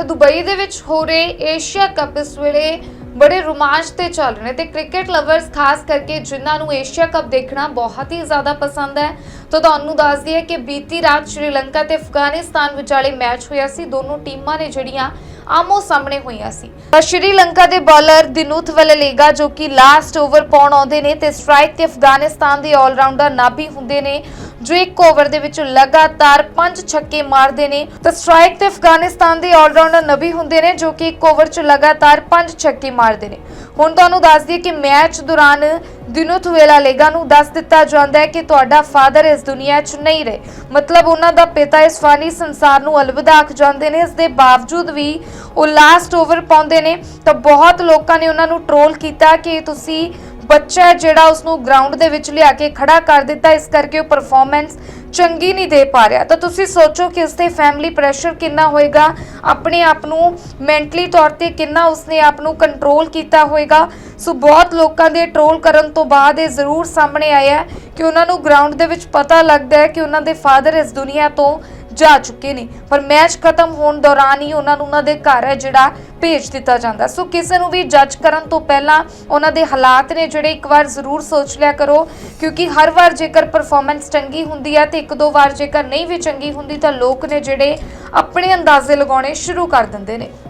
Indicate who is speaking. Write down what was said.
Speaker 1: ਤਾਂ ਦੁਬਈ ਦੇ ਵਿੱਚ ਹੋ ਰਹੇ ਏਸ਼ੀਆ ਕੱਪ ਇਸ ਵੇਲੇ ਬੜੇ ਰੋਮਾਂਚ ਤੇ ਚੱਲ ਰਹੇ ਨੇ ਤੇ ਕ੍ਰਿਕਟ ਲਵਰਸ ਖਾਸ ਕਰਕੇ ਜਿਨ੍ਹਾਂ ਨੂੰ ਏਸ਼ੀਆ ਕੱਪ ਦੇਖਣਾ ਬਹੁਤ ਹੀ ਜ਼ਿਆਦਾ ਪਸੰਦ ਹੈ, ਤਾਂ ਤੁਹਾਨੂੰ ਦੱਸ ਦਈਏ ਕਿ ਬੀਤੀ ਰਾਤ ਸ਼੍ਰੀਲੰਕਾ ਤੇ ਅਫਗਾਨਿਸਤਾਨ ਵਿਚਾਲੇ ਮੈਚ ਹੋਇਆ ਸੀ, ਦੋਨੋਂ ਟੀਮਾਂ ਨੇ ਜਿਹੜੀਆਂ ਆਮੋ ਸਾਹਮਣੇ ਹੋਈਆਂ ਸੀ। ਤਾਂ ਸ਼੍ਰੀਲੰਕਾ ਦੇ ਬੌਲਰ ਦਿਨੂਥ ਵਲੇਗਾ ਜੋ ਕਿ ਲਾਸਟ ਓਵਰ ਪਾਉਣ ਆਉਂਦੇ ਨੇ ਤੇ ਸਟ੍ਰਾਈਕ ਤੇ ਅਫਗਾਨਿਸਤਾਨ ਦੇ ਆਲਰਾਊਂਡਰ ਨਾਬੀ ਹੁੰਦੇ ਨੇ। ਜੋ ਇੱਕ ਓਵਰ ਦੇ ਵਿੱਚ ਲਗਾਤਾਰ ਪੰਜ ਛੱਕੇ ਮਾਰਦੇ ਨੇ। ਤਾਂ ਸਟ੍ਰਾਈਕ ਤੇ ਅਫਗਾਨਿਸਤਾਨ ਦੇ ਆਲਰਾਊਂਡਰ ਨਬੀ ਹੁੰਦੇ ਨੇ, ਜੋ ਕਿ ਇੱਕ ਓਵਰ 'ਚ ਲਗਾਤਾਰ ਪੰਜ ਛੱਕੇ ਮਾਰਦੇ ਨੇ। ਹੁਣ ਤੁਹਾਨੂੰ ਦੱਸ ਦਈਏ ਕਿ ਮੈਚ ਦੌਰਾਨ ਦਿਨੂਥ ਲੇਗਾ ਨੂੰ ਦੱਸ ਦਿੱਤਾ ਜਾਂਦਾ ਹੈ ਕਿ ਤੁਹਾਡਾ ਫਾਦਰ ਇਸ ਦੁਨੀਆ 'ਚ ਨਹੀਂ ਰਹੇ। ਮਤਲਬ ਉਹਨਾਂ ਦਾ ਪਿਤਾ ਇਸ ਫਾਨੀ ਸੰਸਾਰ ਨੂੰ ਅਲਵਿਦਾ ਆਖ ਜਾਂਦੇ ਨੇ। ਇਸ ਦੇ ਬਾਵਜੂਦ ਵੀ ਉਹ ਲਾਸਟ ਓਵਰ ਪਾਉਂਦੇ ਨੇ। ਤਾਂ ਬਹੁਤ ਲੋਕਾਂ ਨੇ ਉਹਨਾਂ ਨੂੰ ਟ੍ਰੋਲ ਕੀਤਾ ਕਿ ਤੁਸੀਂ ਬੱਚਾ ਜਿਹੜਾ ਉਸ ਨੂੰ ਗਰਾਊਂਡ ਦੇ ਵਿੱਚ ਲਿਆ ਕੇ ਖੜਾ ਕਰ ਦਿੱਤਾ, ਇਸ ਕਰਕੇ ਉਹ ਪਰਫਾਰਮੈਂਸ ਚੰਗੀ ਨਹੀਂ ਦੇ ਪਾ ਰਿਹਾ। ਤਾਂ ਤੁਸੀਂ ਸੋਚੋ ਕਿ ਉਸ ਤੇ ਫੈਮਿਲੀ ਪ੍ਰੈਸ਼ਰ ਕਿੰਨਾ ਹੋਏਗਾ, ਆਪਣੇ ਆਪ ਨੂੰ ਮੈਂਟਲੀ ਤੌਰ ਤੇ ਕਿੰਨਾ ਉਸਨੇ ਆਪ ਨੂੰ ਕੰਟਰੋਲ ਕੀਤਾ ਹੋਏਗਾ। ਸੋ ਬਹੁਤ ਲੋਕਾਂ ਦੇ ਟ੍ਰੋਲ ਕਰਨ ਤੋਂ ਬਾਅਦ ਇਹ ਜ਼ਰੂਰ ਸਾਹਮਣੇ ਆਇਆ ਹੈ ਕਿ ਉਹਨਾਂ ਨੂੰ ਗਰਾਊਂਡ ਦੇ ਵਿੱਚ ਪਤਾ ਲੱਗਦਾ ਹੈ ਕਿ ਉਹਨਾਂ ਦੇ ਫਾਦਰ ਇਸ ਦੁਨੀਆ ਤੋਂ ਜਾ ਚੁੱਕੇ ਨੇ। ਪਰ ਮੈਚ ਖਤਮ ਹੋਣ ਦੌਰਾਨ ਹੀ ਉਹਨਾਂ ਨੂੰ ਉਹਨਾਂ ਦੇ ਘਰ ਹੈ ਜਿਹੜਾ ਭੇਜ ਦਿੱਤਾ ਜਾਂਦਾ। ਸੋ ਕਿਸੇ ਨੂੰ ਵੀ ਜੱਜ ਕਰਨ ਤੋਂ ਪਹਿਲਾਂ ਉਹਨਾਂ ਦੇ ਹਾਲਾਤ ਨੇ ਜਿਹੜੇ ਇੱਕ ਵਾਰ ਜ਼ਰੂਰ ਸੋਚ ਲਿਆ ਕਰੋ। ਕਿਉਂਕਿ ਹਰ ਵਾਰ ਜੇਕਰ ਪਰਫਾਰਮੈਂਸ ਚੰਗੀ ਹੁੰਦੀ ਹੈ ਤੇ ਇੱਕ ਦੋ ਵਾਰ ਜੇਕਰ ਨਹੀਂ ਵੀ ਚੰਗੀ ਹੁੰਦੀ ਤਾਂ ਲੋਕ ਨੇ ਜਿਹੜੇ ਆਪਣੇ ਅੰਦਾਜ਼ੇ ਲਗਾਉਣੇ ਸ਼ੁਰੂ ਕਰ ਦਿੰਦੇ ਨੇ।